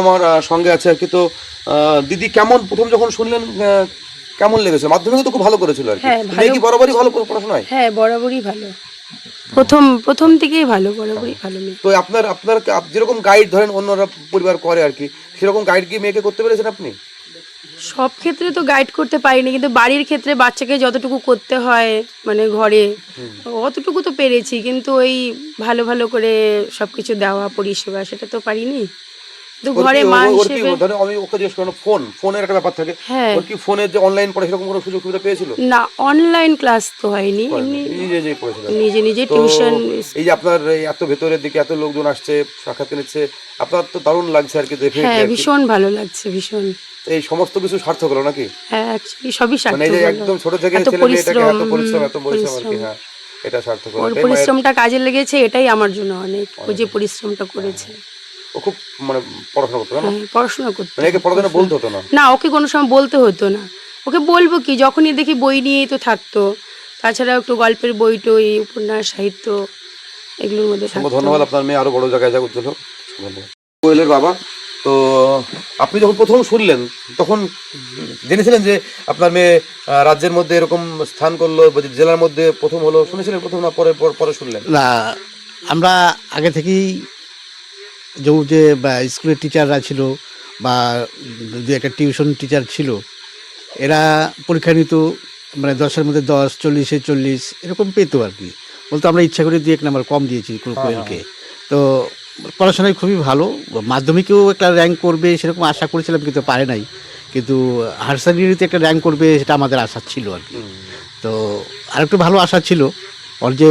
আমার সঙ্গে আছে আর কি। তো দিদি কেমন প্রথম যখন শুনলেন কেমন লেগেছে? মাধ্যমিকে তো খুব ভালো করেছিল আর কি। হ্যাঁ, কি বরাবরই ভালো করে পড়াশোনায়? হ্যাঁ বরাবরই ভালো। প্রথম প্রথম থেকেই ভালো বরাবরই ভালো তো আপনার আপনার যেরকম গাইড ধরেন অন্যরা পরিবার করে আর কি সেরকম গাইড কি মেয়েকে করতে পেরেছেন আপনি? সব ক্ষেত্রে তো গাইড করতে পারিনি কিন্তু বাড়ির ক্ষেত্রে বাচ্চাকে যতটুকু করতে হয় মানে ঘরে অতটুকু তো পেরেছি কিন্তু ওই ভালো ভালো করে সব কিছু দেওয়া পরিষেবা সেটা তো পারিনি। ঘরে মা ওর- ওর কি হিসেবে ধরেন আমি ওকে জিজ্ঞেস করলাম ফোন ফোনের একটা ব্যাপার থাকে। হ্যাঁ। ওর কি ফোনের যে অনলাইন পড়ে সেরকম কোনো সুযোগ সুবিধা পেয়েছিল? না অনলাইন ক্লাস তো হয়নি। নিজে নিজে পড়েছিল নিজে নিজে টিউশন এই যে আপনার এই এত ভেতরের দিকে এত লোকজন আসছে সাক্ষাৎ নিচ্ছে আপনার তো দারুণ লাগছে আর কি দেখে হ্যাঁ ভীষণ ভালো লাগছে ভীষণ। এই সমস্ত কিছু সার্থক হলো নাকি? হ্যাঁ অ্যাকচুয়ালি সবই সার্থক মানে। একদম ছোট থেকে ছেলে মেয়েটাকে এত পরিশ্রম, পরিশ্রম এত পরিশ্রম আর কি হ্যাঁ এটা সার্থক হলো। পরিশ্রমটা কাজে লেগেছে এটাই আমার জন্য অনেক। ও যে পরিশ্রমটা করেছে। ও খুব মানে পড়াশোনা করতো না? পড়াশোনা করতে। মানে একে পড়াশোনা বলতে হতো না? না ওকে কোনো সময় বলতে হতো না। ওকে বলব কি যখনই দেখি বই নিয়েই তো থাকতো তাছাড়া একটু গল্পের বই টই উপন্যাস সাহিত্য এগুলোর মধ্যে থাকতো। ধন্যবাদ আপনার মেয়ে আরও বড় জায়গায় যাক উজ্জ্বল কোয়েলের বাবা তো আপনি যখন প্রথম শুনলেন তখন জেনেছিলেন যে আপনার মেয়ে রাজ্যের মধ্যে এরকম স্থান করল জেলার মধ্যে প্রথম হলো শুনেছিলেন প্রথম না পর- পরে শুনলেন? না আমরা আগে থেকেই যে যে স্কুলের টিচাররা ছিল বা দু একটা টিউশন টিচার ছিল এরা পরীক্ষা নিত মানে দশের মধ্যে দশ চল্লিশে চল্লিশ এরকম পেতো আর কি। বলতো আমরা ইচ্ছা করে দিয়ে এক নাম্বার কম দিয়েছি কোনো কোয়েলকে। তো পড়াশোনায় খুবই ভালো মাধ্যমিকেও একটা র্যাঙ্ক করবে সেরকম আশা করেছিলাম কিন্তু পারে নাই। কিন্তু হায়ার সেকেন্ডারিতে একটা র্যাঙ্ক করবে সেটা আমাদের আশা ছিল আর কি। তো আরেকটু ভালো আশা ছিল ওর যে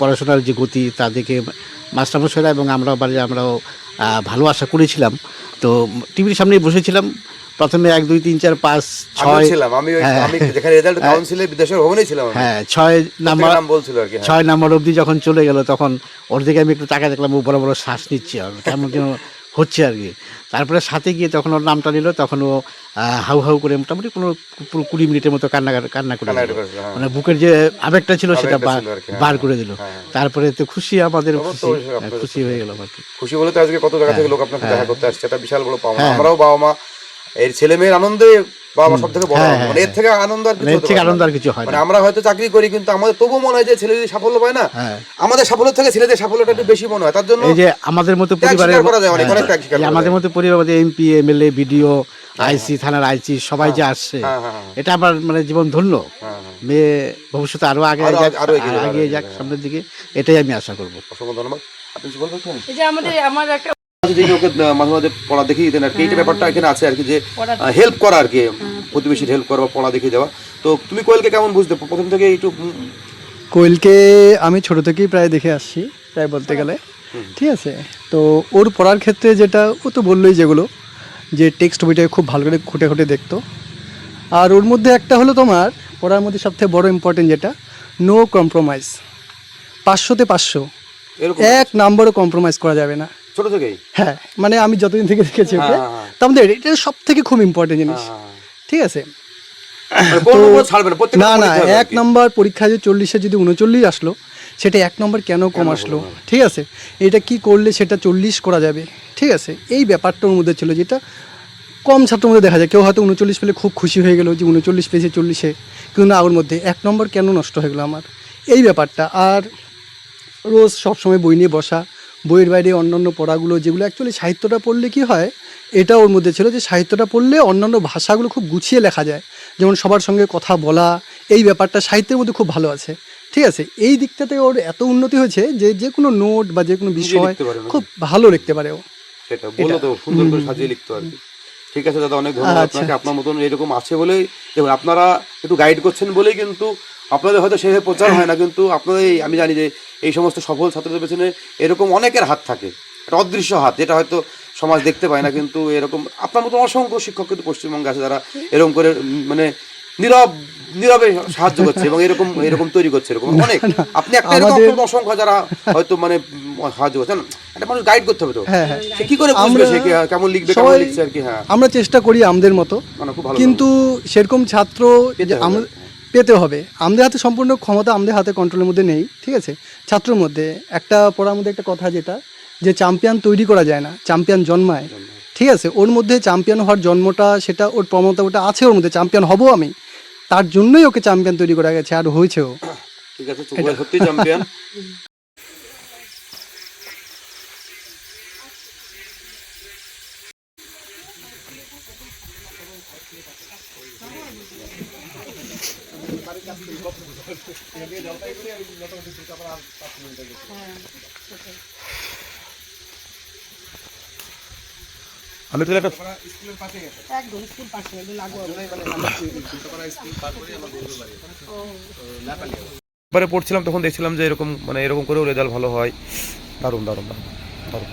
পড়াশোনার যে গতি তা দেখে মাস্টারমশাইরা এবং আমরাও বাড়ি আমরাও ভালো আশা করেছিলাম তো টিভির সামনে বসেছিলাম প্রথমে এক দুই তিন চার পাঁচ ছয় ছিলাম আমি। আমি যেখানে রেজাল্ট কাউন্সিলে বিদেশের ভবনেই ছিলাম হ্যাঁ ছয় নাম্বার বলছিল আর কি। ছয় নাম্বার অবধি যখন চলে গেল তখন ওর দিকে আমি একটু টাকা দেখলাম ও বড় বড় শ্বাস নিচ্ছি কেমন যেন হচ্ছে আর কি। তারপরে সাথে গিয়ে তখন ওর নামটা নিল তখন ও হাউ হাউ করে মোটামুটি কোনো পুরো কুড়ি মিনিটের মতো কান্না কান্না করে হ্যাঁ। মানে বুকের যে আবেগটা ছিল সেটা বার- হ্যাঁ, বার হ্যাঁ, করে দিল। তারপরে তো খুশি আমাদের খুশি খুশি হয়ে গেল আর কি খুশি বলে তো আজকে কত জায়গা থেকে লোক আপনাকে দেখা করতে আসছে এটা বিশাল বড় পাওয়া। আমরাও বাবা মা এর ছেলে মেয়ের আনন্দে বাবা সব থেকে বড় হ্যাঁ, আনন্দ। হ্যাঁ, মানে এর থেকে আনন্দ আর কিছু মানে এর থেকে আনন্দ আর কিছু হয় মানে আমরা হয়তো চাকরি করি কিন্তু আমাদের তবু মনে হয় যে ছেলে যদি সাফল্য পায় না হ্যাঁ। আমাদের সাফল্য থেকে ছেলেদের সাফল্যটা একটু বেশি মনে হয়। তার জন্য এই যে আমাদের মতো পরিবারের হ্যাঁ, আমাদের মতো পরিবার এমপি এমএলএ বিডিও আইসি থানার আইসি সবাই যে আসছে হ্যাঁ, হ্যাঁ, হ্যাঁ। এটা আমার মানে জীবন ধন্য। হ্যাঁ, হ্যাঁ। মেয়ে ভবিষ্যতে আরও আগে আরো- যাক আরও এগিয়ে যাক সামনের দিকে এটাই আমি আশা করব। অসংখ্য ধন্যবাদ। আপনি বলবেন? এই যে আমাদের আমার একটা ওকে মাঝে মাঝে পড়া দেখিয়ে দিতেন আর কি। এইটা ব্যাপারটা এখানে আছে আর কি যে হেল্প করা আর কি প্রতিবেশীর হেল্প করা বা পড়া দেখিয়ে দেওয়া। তো তুমি কোয়েলকে কেমন বুঝতে প্রথম থেকে একটু কোয়েলকে আমি ছোট থেকেই প্রায় দেখে আসছি প্রায় বলতে গেলে। ঠিক আছে? তো ওর পড়ার ক্ষেত্রে যেটা ও তো বললোই যেগুলো যে টেক্সট বইটাকে খুব ভালো করে খুঁটে খুঁটে দেখতো। আর ওর মধ্যে একটা হলো তোমার পড়ার মধ্যে সবথেকে বড় ইম্পর্টেন্ট যেটা নো কম্প্রোমাইজ পাঁচশোতে পাঁচশো। এরকম এক নাম্বারও কম্প্রোমাইজ করা যাবে না। ছোট থেকেই? হ্যাঁ মানে আমি যতদিন থেকে দেখেছি ওকে হ্যাঁ, হ্যাঁ। তার মধ্যে এটা সব থেকে খুব ইম্পর্টেন্ট জিনিস। ঠিক আছে? মানে না না এক নম্বর পরীক্ষায় যে চল্লিশে যদি উনচল্লিশ আসলো সেটা এক নম্বর কেন কম আসলো? ঠিক আছে? এটা কি করলে সেটা চল্লিশ করা যাবে? ঠিক আছে? এই ব্যাপারটা ওর মধ্যে ছিল যেটা কম ছাত্রের মধ্যে দেখা যায় কেউ হয়তো উনচল্লিশ পেলে খুব খুশি হয়ে গেলো যে উনচল্লিশ পেয়েছে চল্লিশে কিন্তু না ওর মধ্যে এক নম্বর কেন নষ্ট হয়ে গেলো আমার? এই ব্যাপারটা আর রোজ সবসময় বই নিয়ে বসা বইয়ের বাইরে অন্যান্য পড়াগুলো যেগুলো অ্যাকচুয়ালি সাহিত্যটা পড়লে কি হয় এটা ওর মধ্যে ছিল যে সাহিত্যটা পড়লে অন্যান্য ভাষাগুলো খুব গুছিয়ে লেখা যায়। যেমন সবার সঙ্গে কথা বলা এই ব্যাপারটা সাহিত্যের মধ্যে খুব ভালো আছে। ঠিক আছে এই দিকটাতে ওর এত উন্নতি হয়েছে যে যে কোনো নোট বা যে কোনো বিষয়? খুব ভালো লিখতে পারে ও। সেটা বলল তো সুন্দর করে সাজিয়ে লিখতে আর কি ঠিক আছে দাদা অনেক ধন্যবাদ আচ্ছা। আপনাকে। আপনার মতন এরকম আছে বলেই দেখুন আপনারা একটু গাইড করছেন বলেই কিন্তু আপনাদের হয়তো সেভাবে প্রচার হয় না কিন্তু আপনাদের আমি জানি যে এই সমস্ত সফল ছাত্রদের পেছনে এরকম অনেকের হাত থাকে। একটা অদৃশ্য হাত যেটা হয়তো সমাজ দেখতে পায় না কিন্তু এরকম আপনার মতো অসংখ্য শিক্ষক কিন্তু পশ্চিমবঙ্গে আছে যারা এরকম করে মানে নীরব নীরবে সাহায্য করছে এবং এরকম এরকম তৈরি করছে এরকম অনেক। আপনি একটা এরকম অসংখ্য যারা হয়তো মানে সাহায্য করছেন একটা মানুষ গাইড করতে হবে তো। হ্যাঁ হ্যাঁ। সে কি করে বুঝবে সে কেমন লিখবে কেমন লিখছে আর কি হ্যাঁ। আমরা চেষ্টা করি আমাদের মতো। মানে কিন্তু সেরকম ছাত্র। পেতে হবে। আমাদের হাতে সম্পূর্ণ ক্ষমতা আমাদের হাতে কন্ট্রোলের মধ্যে নেই ঠিক আছে? ছাত্রর মধ্যে একটা পড়ার মধ্যে একটা কথা যেটা যে চ্যাম্পিয়ন তৈরি করা যায় না চ্যাম্পিয়ন জন্মায় ঠিক আছে? ওর মধ্যে চ্যাম্পিয়ন হওয়ার জন্মটা সেটা ওর প্রমতা ওটা আছে ওর মধ্যে চ্যাম্পিয়ন হব আমি। তার জন্যই ওকে চ্যাম্পিয়ন তৈরি করা গেছে আর হয়েছেও। ঠিক আছে সত্যি চ্যাম্পিয়ন আমি তাহলে একটা এবারে পড়ছিলাম তখন দেখছিলাম যে এরকম মানে এরকম করেও রেজাল্ট ভালো হয়। দারুণ দারুণ দারুণ দারুণ।